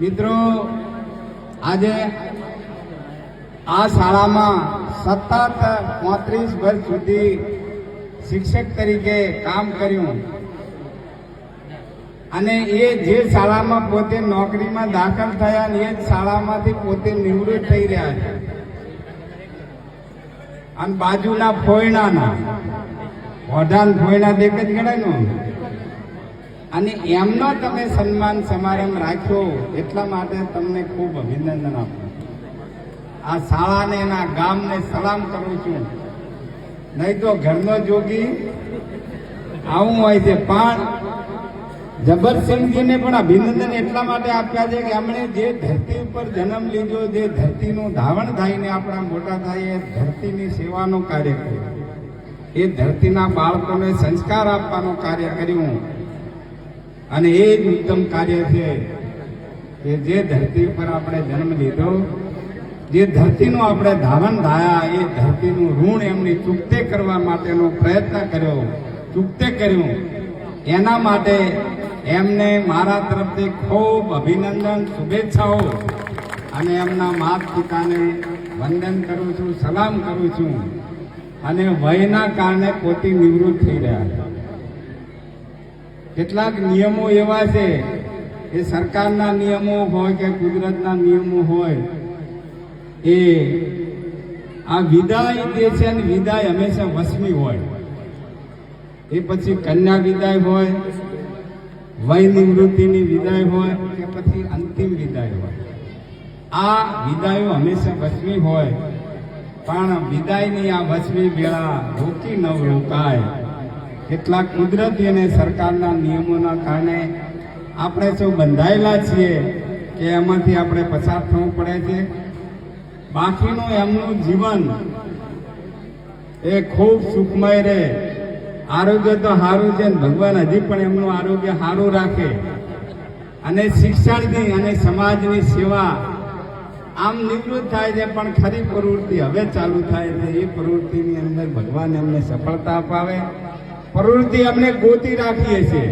મિત્રો, આજે આ શાળામાં સતત પોત્રીસ વર્ષ સુધી શિક્ષક તરીકે કામ કર્યું. અને એ જે શાળામાં પોતે નોકરીમાં દાખલ થયા એ જ શાળામાંથી પોતે નિવૃત્ત થઈ રહ્યા છે. અને બાજુના ફોયણાના ઓઢાન ફોયણા દેખ જ ગણાયનું? અને એમનો તમે સન્માન સમારંભ રાખ્યો એટલા માટે તમને ખૂબ અભિનંદન આપું. આ શાળાને એના ગામને સલામ કરું છું. નહીં તો ઘરનો જોગી આવું હોય છે. પણ જબરસિંહજીને પણ અભિનંદન એટલા માટે આપ્યા છે કે એમણે જે ધરતી ઉપર જન્મ લીધો, જે ધરતીનું ધાવણ થઈને આપણા મોટા થાય એ ધરતીની સેવાનું કાર્ય કર્યું. એ ધરતીના બાળકોને સંસ્કાર આપવાનું કાર્ય કર્યું. અને એ જ ઉત્તમ કાર્ય છે કે જે ધરતી ઉપર આપણે જન્મ લીધો, જે ધરતીનું આપણે ધારણ થયા એ ધરતીનું ઋણ એમની ચૂકતે કરવા માટેનો પ્રયત્ન કર્યો, ચૂકતે કર્યું. એના માટે એમને મારા તરફથી ખૂબ અભિનંદન, શુભેચ્છાઓ. અને એમના માત પિતાને વંદન કરું છું, સલામ કરું છું. અને વયના કારણે પોતે નિવૃત્ત થઈ રહ્યા છે. કેટલાક નિયમો એવા છે એ સરકારના નિયમો હોય કે કુદરતના નિયમો હોય, એ આ વિદાય જે છે ને વિદાય હંમેશા વસમી હોય. એ પછી કન્યા વિદાય હોય વય નિવૃત્તિની વિદાય હોય કે પછી અંતિમ વિદાય હોય. આ વિદાયો હંમેશા વસમી હોય, પણ વિદાયની આ વસમી વેળા રોકી ન રોકાય. કેટલાક કુદરતી અને સરકારના નિયમોના કારણે આપણે સૌ બંધાયેલા છીએ કે એમાંથી આપણે પસાર થવું પડે છે. બાકીનું એમનું જીવન એ ખૂબ સુખમય રહે. આરોગ્ય તો સારું છે ભગવાન હજી પણ એમનું આરોગ્ય સારું રાખે. અને શિક્ષણની અને સમાજની સેવા આમ નિવૃત્ત થાય છે પણ ખરી પ્રવૃત્તિ હવે ચાલુ થાય છે. એ પ્રવૃત્તિની અંદર ભગવાન એમને સફળતા અપાવે. પ્રવૃત્તિ અમને ગોતી રાખીએ છીએ.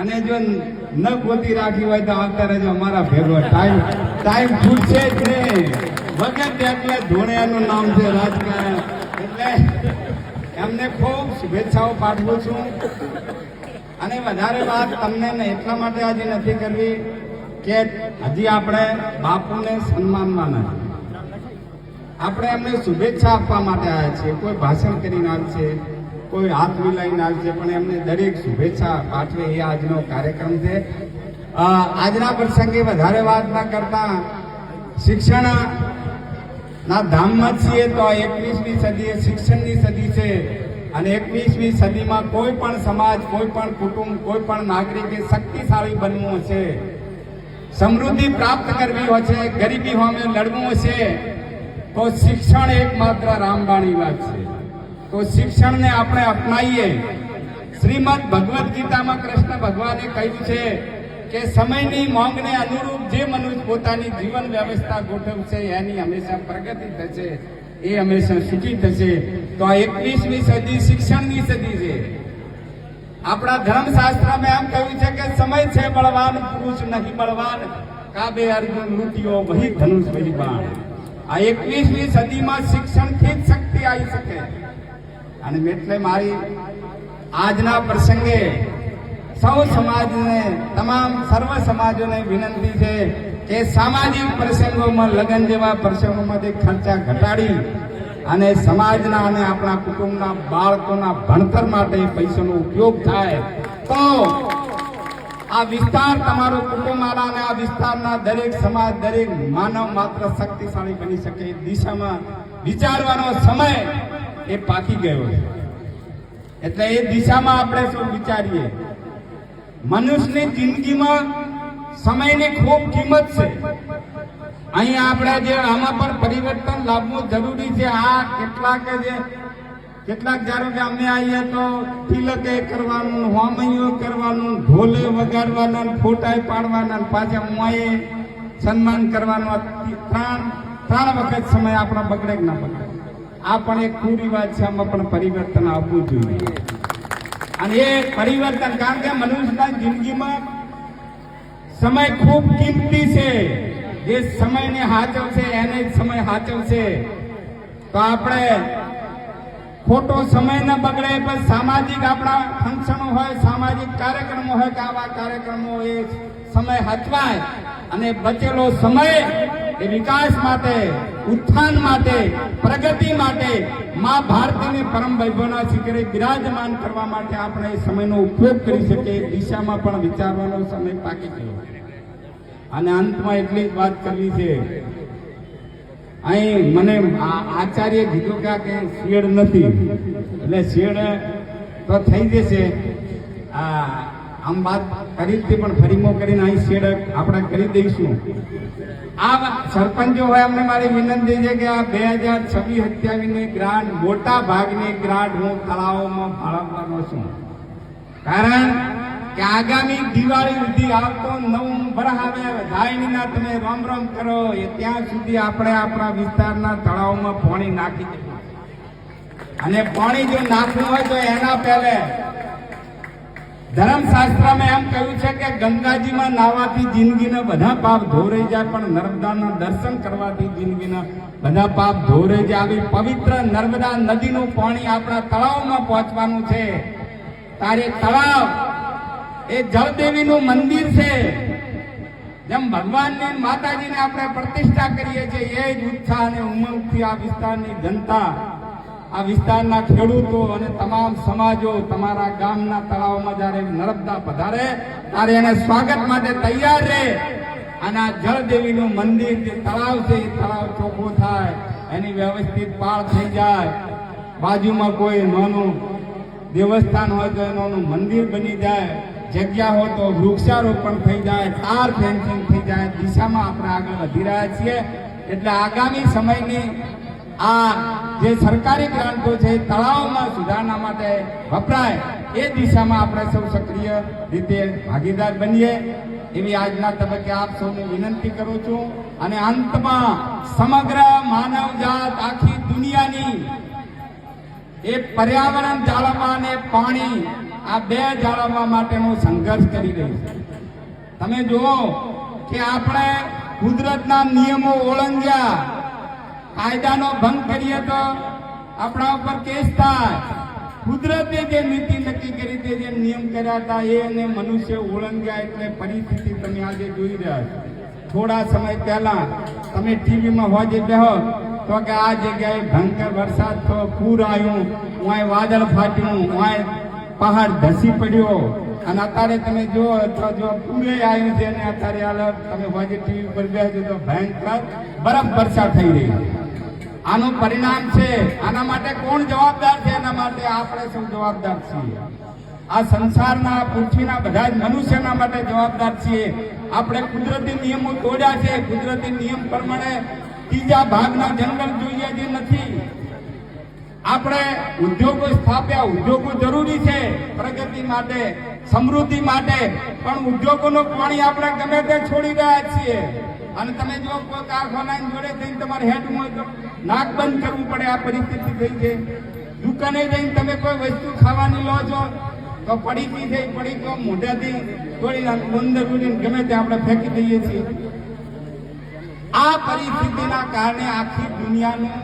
અને જો ન ગોતી રાખી હોય તો આવતા રહેજો અમારા ભેગો ટાઈમ ટાઈમ છૂટશે જ નહીં વગર એટલે ધોણિયાનું નામ છે રાજકારણ. એટલે એમને ખૂબ શુભેચ્છાઓ પાઠવું છું. અને વધારે વાત તમને એટલા માટે આજે નથી કરવી કે હજી આપણે બાપુને સન્માનમાં નથી આપણે એમને શુભેચ્છા આપવા માટે આવ્યા છીએ. કોઈ ભાષણ કરીને આવશે કોઈ હાથ મિલાઈને આવશે, પણ એમને દરેક શુભેચ્છા પાઠવે એ આજનો કાર્યક્રમ છે. આજના પ્રસંગે વધારે વાત ના કરતા શિક્ષણ ના ધામમાં છીએ તો આ એકવીસમી સદી એ શિક્ષણની સદી છે. અને એકવીસમી સદીમાં કોઈ પણ સમાજ, કોઈ પણ કુટુંબ, કોઈ પણ નાગરિકે શક્તિશાળી બનવું છે સમૃદ્ધિ પ્રાપ્ત કરવી હોય છે ગરીબી હોમે લડવું છે તો શિક્ષણ એકમાત્ર રામબાણી વાત છે. તો શિક્ષણને આપણે અપનાવીએ. શ્રીમદ ભગવદ્ ગીતામાં કૃષ્ણ ભગવાને કહ્યું છે કે સમયની માંગને અનુરૂપ જે મનુષ્ય પોતાની જીવન વ્યવસ્થા ગોઠવશે, એની હંમેશા પ્રગતિ થશે, એ હંમેશા સુખી થશે. તો આ એકવીસમી સદી શિક્ષણની સદી છે. આપણા ધર્મશાસ્ત્રમાં એમ કહ્યું છે કે સમય છે બળવાન, પુરુષ નહીં બળવાન. કાબે અર્જુન લૂંટ્યો વહી ધનુષ વહી બાણ આ એકવીસમી સદીમાં શિક્ષણથી જ શક્તિ આવી શકે. અને એટલે મારી આજના પ્રસંગે સૌ સમાજને, તમામ સર્વ સમાજોને વિનંતી છે કે સામાજિક પ્રસંગોમાં લગ્ન જેવા પ્રસંગોમાંથી ખર્ચા ઘટાડી અને સમાજના અને આપણા કુટુંબના બાળકોના ભણતર માટે પૈસાનો ઉપયોગ થાય, તો આ વિસ્તાર તમારો કુટુંબ અને આ વિસ્તારના દરેક સમાજ, દરેક માનવ માત્ર શક્તિશાળી બની શકે દિશામાં વિચારવાનો સમય એ પાકી ગયો છે. એટલે એ દિશામાં આપણે શું વિચારીએ? મનુષ્યની જિંદગીમાં સમયની ખૂબ કિંમત છે. અહીંયા આપણે જે આમાં પણ પરિવર્તન લાવવું જરૂરી છે. આ કેટલાક જે કેટલાક ધારો કે અમે આવીએ તો તિલકે કરવાનું, હોમૈયો કરવાનું, ઢોલે વગાડવાના ને ફોટા પાડવાના, પાછા મોએ સન્માન કરવાનું. ત્રણ ત્રણ વખત સમય આપણા બગડે ના બગડે? આ પણ એક કુરિવાજ છે, આમાં પણ પરિવર્તન આવવું જોઈએ. અને એ પરિવર્તન, કારણ કે મનુષ્યના જિંદગીમાં સમય ખૂબ કિંમતી છે. જે સમયને હાચવશે, એને જ સમય હાચવશે. તો આપણે ખોટો સમય ન બગડે, પણ સામાજિક આપણા ફંક્શનો હોય, સામાજિક કાર્યક્રમો હોય, કે આવા કાર્યક્રમો એ સમય હચવાય. અને બચેલો સમય એ વિકાસ માટે, ઉત્થાન માટે, પ્રગતિ માટે મા ભારતીને પરમ વૈભવના શિખરે બિરાજમાન કરવા માટે આપણે સમયનો ઉપયોગ કરી શકીએ દિશામાં પણ વિચારવાનો સમય પાકી ગયો અને અંતમાં એટલી જ વાત કરવી છે. અહીં મને આચાર્ય કીધું કે શેડ નથી. એટલે શેડ તો થઈ જશે. આ આમ વાત કરી હતી પણ ફરીમો કરીને અહીં શેડ આપણે કરી દઈશું. આ સરપંચો હોય, અમને મારી વિનંતી છે કે આ બે હજાર છવ્વીસ સત્યાવીસની ગ્રાન્ટ મોટા ભાગની ગ્રાન્ટ હું તળાવોમાં ફાળવવાનો છું. કારણ કે આગામી દિવાળી સુધી આવતો નવું વરહ આવે, ધાયણીના તમે રોમ રોમ કરો, એ ત્યાં સુધી આપણે આપણા વિસ્તારના તળાવમાં પાણી નાખી દઈએ અને પાણી જો નાખવું હોય તો એના પહેલે ધર્મશાસ્ત્રમાં એમ કહ્યું છે કે ગંગાજીમાં નાવાથી જિંદગીના બધા પાપ ધોરાઈ જાય, પણ નર્મદાના દર્શન કરવાથી જિંદગીના બધા પાપ ધોરાઈ જાય. આવી પવિત્ર નર્મદા નદીનું પાણી આપણા તળાવમાં પહોંચવાનું છે. તારે તળાવ, એ જળદેવીનું મંદિર છે. જેમ ભગવાનને માતાજીને આપણે પ્રતિષ્ઠા કરીએ છીએ, એ જ ઉત્સાહ અને ઉમંગથી આ વિસ્તારની જનતા આ વિસ્તારના ખેડૂતો અને તમામ સમાજો તમારા ગામના તળાવમાં જ્યારે નર્મદા પધારે, ત્યારે એને સ્વાગત માટે તૈયાર રહે. અને આ જળદેવીનું મંદિર જે તળાવ છે, એ તળાવ ચોખ્ખો થાય, એની વ્યવસ્થિત પાળ થઈ જાય. બાજુમાં કોઈ નાનું દેવસ્થાન હોય તો એનું મંદિર બની જાય. જગ્યા હોય તો વૃક્ષારોપણ થઈ જાય તાર ફેન્સિંગ થઈ જાય. દિશામાં આપણે આગળ વધી રહ્યા છીએ. એટલે આગામી સમયની આ જે સરકારી ગ્રાન્ટો છે, તળાવમાં સુધારણા માટે વપરાય, એ દિશામાં આપણે સૌ સક્રિય રીતે ભાગીદાર બનીએ. એવી આજના તબક્કે આપ સૌને વિનંતી કરું છું અને અંતમાં સમગ્ર માનવ જાત આખી દુનિયાની એ પર્યાવરણ જાળવવા અને પાણી આ બે જાળવવા માટેનો સંઘર્ષ કરી રહ્યું છે. તમે જુઓ કે આપણે કુદરતના નિયમો ઓળંગ્યા કાયદાનો ભંગ કરીએ તો આપણા ઉપર કેસ થાય. કુદરતે જે નીતિ નક્કી કરી તે જે નિયમ કર્યા હતા એ અને મનુષ્ય ઓળંગ્યા એટલે પરિસ્થિતિ તમે આજે જોઈ રહ્યા છો. થોડા સમય પહેલા તમે ટીવીમાં હોજે બેહો તો કે આ જગ્યાએ ભયંકર વરસાદ થયો, પૂર આવ્યું, વાંય વાદળ ફાટ્યું, વાંય પહાડ ધસી પડ્યો. અને અત્યારે તમે જો અથવા જો પૂરે આવ્યું છે અને અત્યારે તમે વાજે ટીવી પર બેસજો તો ભયંકર બરફ વર્ષા થઈ રહી છે. આનું પરિણામ છે. આના માટે કોણ જવાબદાર છે? એના માટે આપણે સૌ જવાબદાર છીએ. આ સંસારના, પૃથ્વીના બધા જ મનુષ્યના માટે જવાબદાર છીએ. આપણે કુદરતી નિયમો તોડ્યા છે. કુદરતી નિયમ પ્રમાણે ત્રીજા ભાગના જંગલ જોઈએ જે નથી. આપણે ઉદ્યોગો સ્થાપ્યા. ઉદ્યોગો જરૂરી છે પ્રગતિ માટે, સમૃદ્ધિ માટે. પણ ઉદ્યોગોનું પાણી આપણે ગમે તે છોડી રહ્યા છીએ. અને તમે જો કોઈ કારખાના જોડે થઈને તમારે હેડ હોય તો નાક બંધ કરવું પડે આ પરિસ્થિતિ થઈ છે. દુકાને જઈને તમે કોઈ વસ્તુ ખાવાની લો છો, તો પડીકી થઈ પડી તો મોઢાથી તોડી અંદર ઉડીને ગમે તે આપણે ફેંકી દઈએ છીએ. આ પરિસ્થિતિના કારણે આખી દુનિયાનું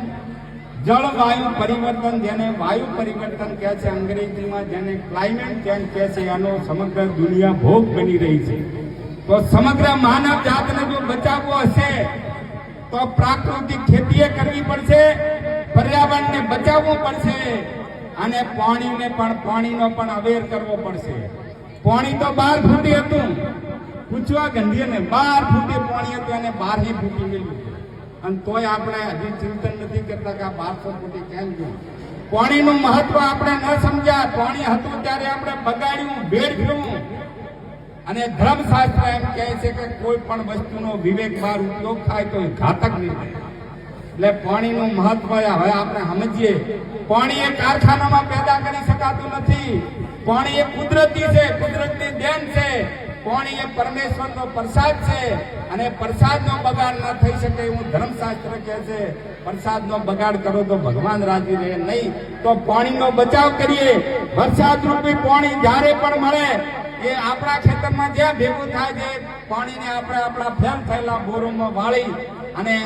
જળવાયુ પરિવર્તન, જેને વાયુ પરિવર્તન કહે છે અંગ્રેજીમાં, જેને ક્લાઇમેટ ચેન્જ કહે છે, એનો સમગ્ર દુનિયા ભોગ બની રહી છે. તો સમગ્ર માનવ જાતને જો બચાવવો હશે તો પ્રાકૃતિક ખેતીએ કરવી પડશે, પર્યાવરણને બચાવવું પડશે અને પાણીને પણ, પાણીનો પણ અવેર કરવો પડશે. પાણી તો બાર ફૂટી હતું. પૂછવા ગંધીને બાર ફૂટે પાણી હતું અને બારહી ફૂટી ગયું. અને તોય આપણે હજી ચિંતન નથી કરતા કે આ બારસો ફૂટી કેમ ગયું. પાણીનું મહત્વ આપણે ન સમજ્યા. પાણી હતું ત્યારે આપણે બગાડ્યું, ભેળવ્યું. અને ધર્મશાસ્ત્ર એમ કહે છે કે કોઈ પણ વસ્તુનો વિવેકવાર ઉપયોગ થાય તો ઘાતક નહીં એટલે પાણીનું મહત્વ હવે આપણે સમજીએ. પાણી એ કારખાનામાં પેદા કરી શકાતું નથી. પાણી એ કુદરતી છે, કુદરતની દેન છે. પાણી એ પરમેશ્વરનો પ્રસાદ છે. અને પ્રસાદનો બગાડ ન થઈ શકે એવું ધર્મશાસ્ત્ર કહે છે. પ્રસાદનો બગાડ કરો તો ભગવાન રાજી રહે નહીં. તો પાણીનો બચાવ કરીએ. વરસાદ રૂપી પાણી જ્યારે પણ મળે એ આપણા ખેતરમાં જ્યાં ભેગું થાય છે, પાણીને આપણે આપણા ફેલ થયેલા બોરોમાં વાળી અને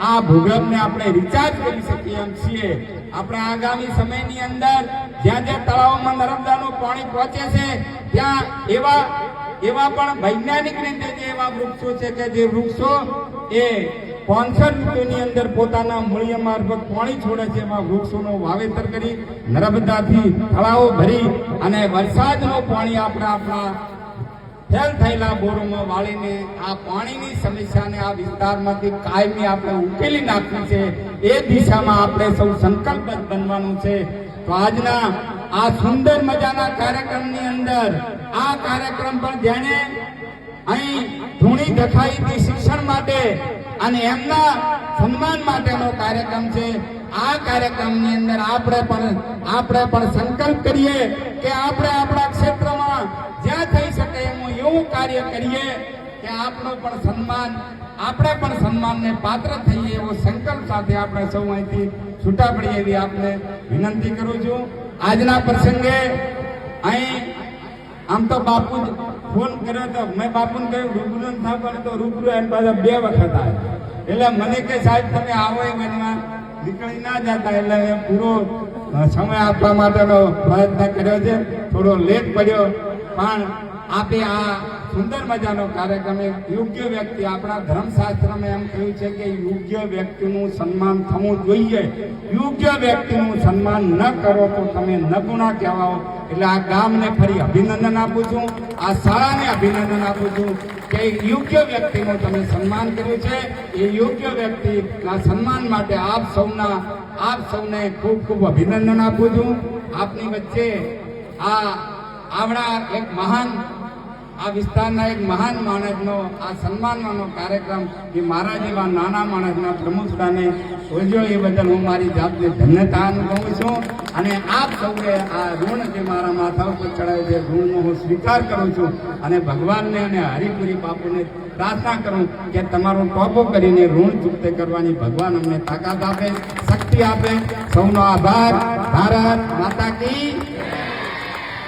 આ ભૂગર્ભને આપણે રિચાર્જ કરી શકીએ એમ છીએ. આપણે આગામી સમયની અંદર જ્યાં જ્યાં તળાવમાં નર્મદાનું પાણી પહોંચે છે, ત્યાં એવા એવા પણ વૈજ્ઞાનિક રીતે જે એવા વૃક્ષો છે કે જે વૃક્ષો એ પાંચસો ઋતુની અંદર પોતાના મૂળ્ય મારફત પાણી છોડે છે એમાં વૃક્ષોનું વાવેતર કરી નર્મદાથી તળાવો ભરી અને વરસાદનું પાણી આપણે આપણા ફેલ થયેલા બોરોમાં વાળીને આ પાણીની સમસ્યાને આ વિસ્તારમાંથી કાયમી આપણે ઉકેલી નાખવી છે. એ દિશામાં આપણે સૌ સંકલ્પ બનવાનું છે. તો આજના આ સુંદર મજાના કાર્યક્રમની અંદર આ કાર્યક્રમ પર જેણે અહીં દખાઈ હતી શિક્ષણ માટે અને એમના સન્માન માટેનો કાર્યક્રમ છે. આ કાર્યક્રમની અંદર આપણે પણ આપણે પણ સંકલ્પ કરીએ કે આપણે આપણા ક્ષેત્રમાં જ્યાં થઈ શકે એમ એવું કાર્ય કરીએ કે આપણો પણ સન્માન, આપણે પણ સન્માનને પાત્ર થઈએ એવો સંકલ્પ સાથે આપણે સૌ અહીંથી છૂટા પડીએ એવી આપને વિનંતી કરું છું. આજના પ્રસંગે અહીં આમ તો બાપુ ફોન કર્યો તો મેં બાપુને કહ્યું રૂબરૂ ન પણ તો રૂબરૂ એમ પાછા બે વખત આવે એટલે મને કે સાહેબ, તમે આવો એ બનવા નીકળી ના જતા. એટલે મેં પૂરો સમય આપવા માટેનો પ્રયત્ન કર્યો છે. થોડો લેટ પડ્યો, પણ આપે આ સુંદર મજાનો કાર્યક્રમ. યોગ્ય વ્યક્તિ આપણા ધર્મશાસ્ત્રમાં એમ કહ્યું છે કે યોગ્ય વ્યક્તિનું સન્માન થવું જોઈએ. યોગ્ય વ્યક્તિનું સન્માન ન કરો તો તમે નગુણા કહેવાઓ. એટલે આ ગામને ફરી અભિનંદન આપું છું. આ શાળાને અભિનંદન આપું છું કે યોગ્ય વ્યક્તિનું તમે સન્માન કર્યું છે. એ યોગ્ય વ્યક્તિના સન્માન માટે આપ સૌના, આપ સૌને ખૂબ ખૂબ અભિનંદન આપું છું. આપની વચ્ચે આ આવડા એક મહાન આ વિસ્તારના એક મહાન માણસનો આ સન્માનવાનો કાર્યક્રમ એ મારા જેવા નાના માણસના પ્રમુખતાને ઉજવ્યો એ બદલ હું મારી જાતને ધન્યતા અનુભવું છું અને આપ સૌએ આ ઋણ જે મારા માથા ઉપર ચડાવ્યું છે, ઋણનો હું સ્વીકાર કરું છું અને ભગવાનને અને હરિપુરી બાપુને પ્રાર્થના કરું કે તમારું ટોપો કરીને ઋણ ચૂકતે કરવાની ભગવાન અમને તાકાત આપે, શક્તિ આપે. સૌનો આભાર. ભારત માતા કી